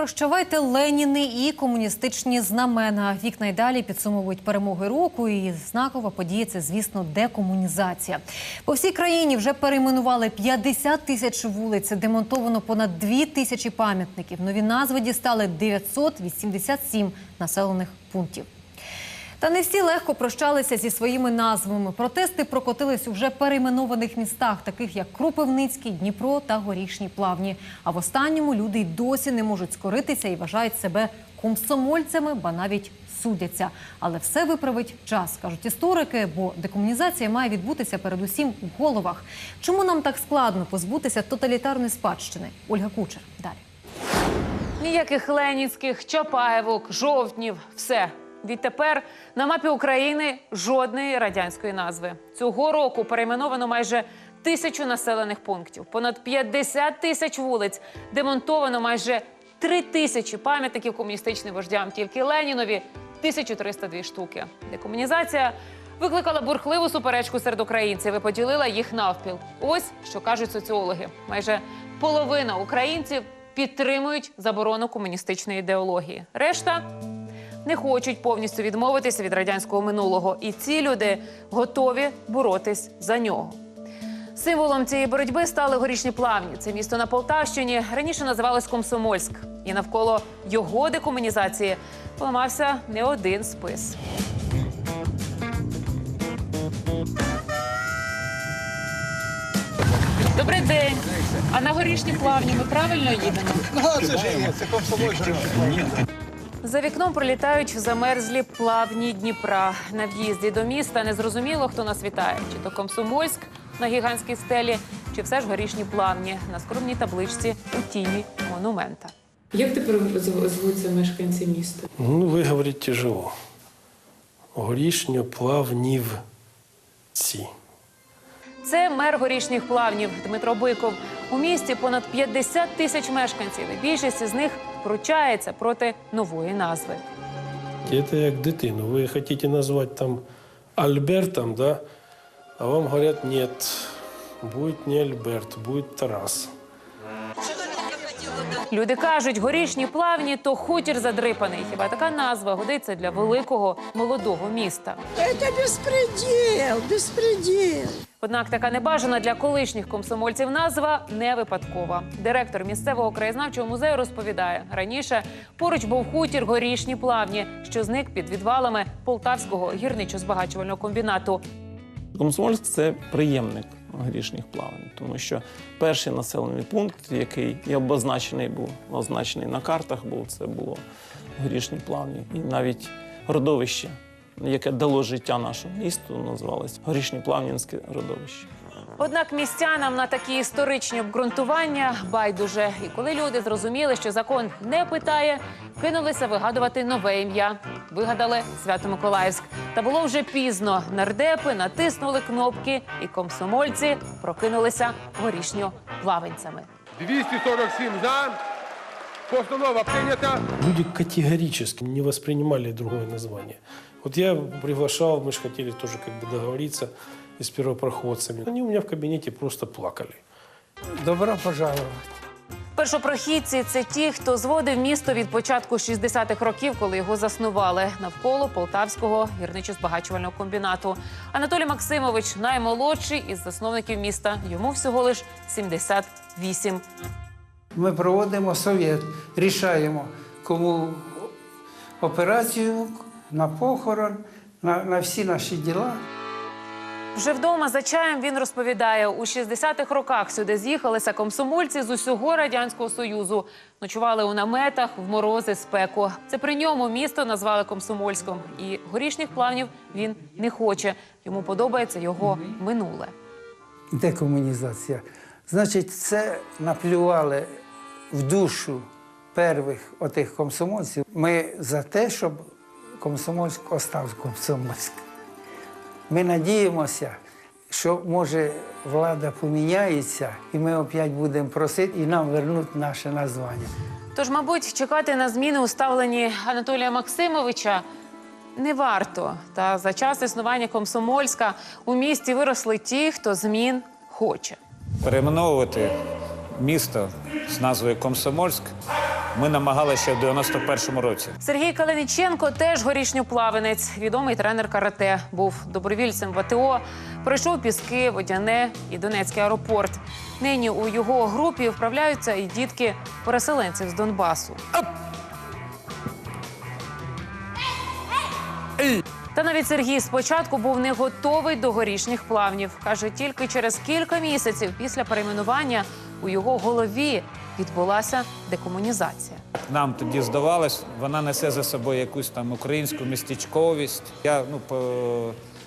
Прощавайте Леніни і комуністичні знамена. Вік найдалі підсумовують перемоги року. І знакова подія це, звісно, декомунізація. По всій країні вже перейменували 50 тисяч вулиць, демонтовано понад 2 тисячі пам'ятників. Нові назви дістали 987 населених пунктів. Та не всі легко прощалися зі своїми назвами. Протести прокотились у вже перейменованих містах, таких як Кропивницький, Дніпро та Горішні Плавні. А в останньому люди й досі не можуть скоритися і вважають себе комсомольцями, ба навіть судяться. Але все виправить час, кажуть історики, бо декомунізація має відбутися передусім у головах. Чому нам так складно позбутися тоталітарної спадщини? Ольга Кучер далі. Ніяких ленінських, Чапаєвок, жовтнів, все. Відтепер на мапі України жодної радянської назви. Цього року перейменовано майже тисячу населених пунктів, понад 50 тисяч вулиць, демонтовано майже 3 тисячі пам'ятників комуністичним вождям. Тільки Ленінові 1302 штуки. Декомунізація викликала бурхливу суперечку серед українців і поділила їх навпіл. Ось що кажуть соціологи. Майже половина українців підтримують заборону комуністичної ідеології. Решта не хочуть повністю відмовитися від радянського минулого, і ці люди готові боротись за нього. Символом цієї боротьби стали горішні плавні. Це місто на Полтавщині раніше називалось Комсомольськ, і навколо його декомунізації поламався не один спис. Добрий день. А на горішні плавні ми правильно їдемо? Ну, це ж є, це комсомольський. За вікном пролітають замерзлі плавні Дніпра. На в'їзді до міста незрозуміло, хто нас вітає. Чи то Комсомольськ на гігантській стелі, чи все ж горішні плавні на скромній табличці у тіні монумента. Як тепер зв- звуться мешканці міста? Ну, выговорить тяжело. Горішньо плавнівці. Це мер горішніх плавнів Дмитро Биков. У місті понад 50 тисяч мешканців. і Більшість із них пручається проти нової назви. Це як дитину. Ви хочете назвати там Альбертом, да? а вам говорять, ні, буде не Альберт, буде Тарас. Люди кажуть, горішні плавні то хутір задрипаний. Хіба така назва годиться для великого молодого міста? Это беспредел, беспредел. Однак така небажана для колишніх комсомольців назва не випадкова. Директор місцевого краєзнавчого музею розповідає: раніше поруч був хутір горішні плавні, що зник під відвалами полтавського гірничо-збагачувального комбінату. Комсомольськ це приємник грішніх плавань, тому що перший населений пункт, який і обозначений був, означений на картах, був це було грішні плавні. І навіть родовище, яке дало життя нашому місту, називалось Горішні Плавнінське родовище. Однак містянам на такі історичні обґрунтування байдуже. І коли люди зрозуміли, що закон не питає, кинулися вигадувати нове ім'я. Вигадали Свято-Миколаївськ. Та було вже пізно. Нардепи натиснули кнопки, і комсомольці прокинулися горішньо плавенцями. 247 за. Постанова прийнята. Люди категорически не воспринимали другое название. Вот я приглашал, мы же хотели тоже как бы договориться и с первопроходцами. Они у меня в кабинете просто плакали. Добро пожаловать. Першопрохідці це ті, хто зводив місто від початку 60-х років, коли його заснували навколо полтавського гірничо-збагачувального комбінату. Анатолій Максимович наймолодший із засновників міста. Йому всього лиш 78. Ми проводимо совєт, рішаємо, кому операцію на похорон, на, на всі наші діла. Вже вдома за чаєм він розповідає, у 60-х роках сюди з'їхалися комсомольці з усього радянського союзу. Ночували у наметах в морози, спеку. Це при ньому місто назвали комсомольськом. І горішніх плавнів він не хоче. Йому подобається його минуле. Декомунізація. Значить, це наплювали в душу первих отих комсомольців. Ми за те, щоб комсомольськ остав комсомольськ. Ми надіємося, що може влада поміняється, і ми опять будемо просити, і нам вернуть наше названня. Тож, мабуть, чекати на зміни у ставленні Анатолія Максимовича не варто. Та за час існування комсомольська у місті виросли ті, хто змін хоче. перейменовувати місто з назвою Комсомольськ ми намагалися ще в 91-му році. Сергій Калиніченко теж горішньоплавенець, відомий тренер карате. Був добровільцем в АТО, пройшов піски, водяне і Донецький аеропорт. Нині у його групі вправляються і дітки переселенців з Донбасу. Та навіть Сергій спочатку був не готовий до горішніх плавнів. Каже, тільки через кілька місяців після перейменування у його голові відбулася декомунізація. Нам тоді здавалось, вона несе за собою якусь там українську містечковість. Я ну по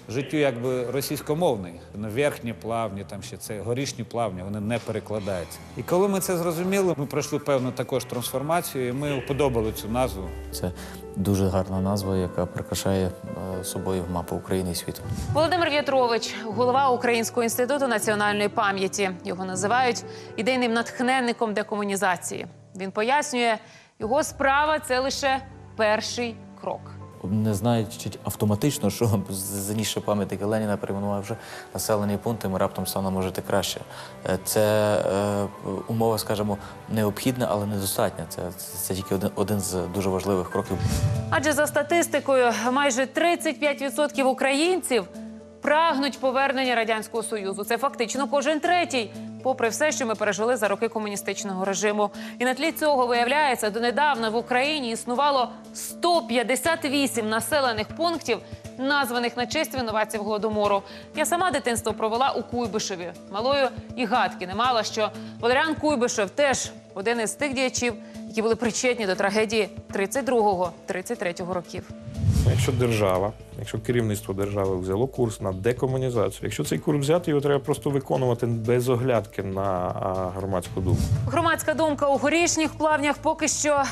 життю якби російськомовний. Ну, верхні плавні, там ще це горішні плавні, вони не перекладаються. І коли ми це зрозуміли, ми пройшли певну також трансформацію, і ми уподобали цю назву. Це дуже гарна назва, яка прикрашає е, собою мапу України і світу. Володимир В'ятрович, голова Українського інституту національної пам'яті. Його називають ідейним натхненником декомунізації. Він пояснює, його справа це лише перший крок. Не знають автоматично, що заніше пам'ятники Леніна перейменував вже населені пункти, ми раптом станемо жити краще. Е, Це е, умова, скажімо, необхідна, але недостатня. Це, це, це тільки один, один з дуже важливих кроків. Адже за статистикою, майже 35% українців прагнуть повернення радянського союзу. Це фактично кожен третій, попри все, що ми пережили за роки комуністичного режиму. І на тлі цього виявляється, донедавна в Україні існувало 158 населених пунктів, названих на честь винуватців голодомору. Я сама дитинство провела у Куйбишеві. Малою і гадки не мала, що Валеріан Куйбишев теж один із тих діячів, які були причетні до трагедії 32-33 років. Якщо держава, якщо керівництво держави взяло курс на декомунізацію, якщо цей курс взяти, його треба просто виконувати без оглядки на громадську думку. Громадська думка у горішніх плавнях поки що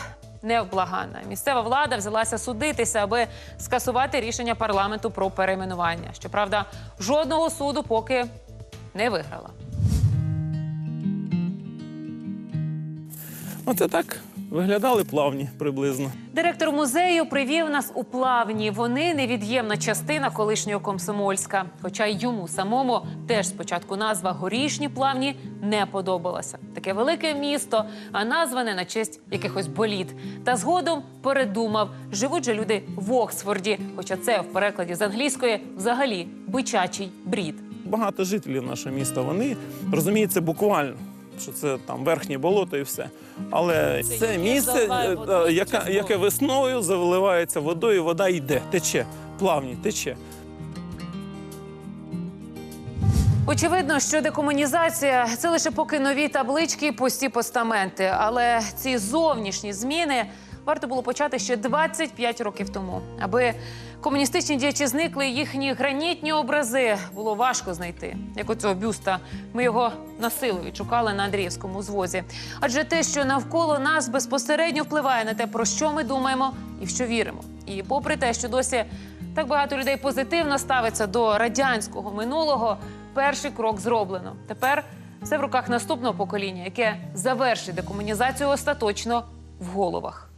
невблаганна. Місцева влада взялася судитися, аби скасувати рішення парламенту про перейменування. Щоправда, жодного суду поки не виграла. Оце так виглядали плавні приблизно. Директор музею привів нас у плавні. Вони невід'ємна частина колишнього комсомольська. Хоча й йому самому теж спочатку назва горішні плавні не подобалася. Таке велике місто, а назване на честь якихось боліт. Та згодом передумав. Живуть же люди в Оксфорді. Хоча це в перекладі з англійської взагалі бичачий брід. Багато жителів нашого міста вони розуміють це буквально. Що це там верхнє болото і все. Але це, це місце, е, водою е, яка, яке весною заливається водою, вода йде, тече, плавні, тече. Очевидно, що декомунізація це лише поки нові таблички і пусті постаменти. Але ці зовнішні зміни варто було почати ще 25 років тому. Аби комуністичні діячі зникли, їхні гранітні образи було важко знайти. Як у цього бюста, ми його на силу на Андріївському звозі. Адже те, що навколо нас безпосередньо впливає на те, про що ми думаємо і в що віримо. І попри те, що досі так багато людей позитивно ставиться до радянського минулого. Перший крок зроблено. Тепер все в руках наступного покоління, яке завершить декомунізацію остаточно в головах.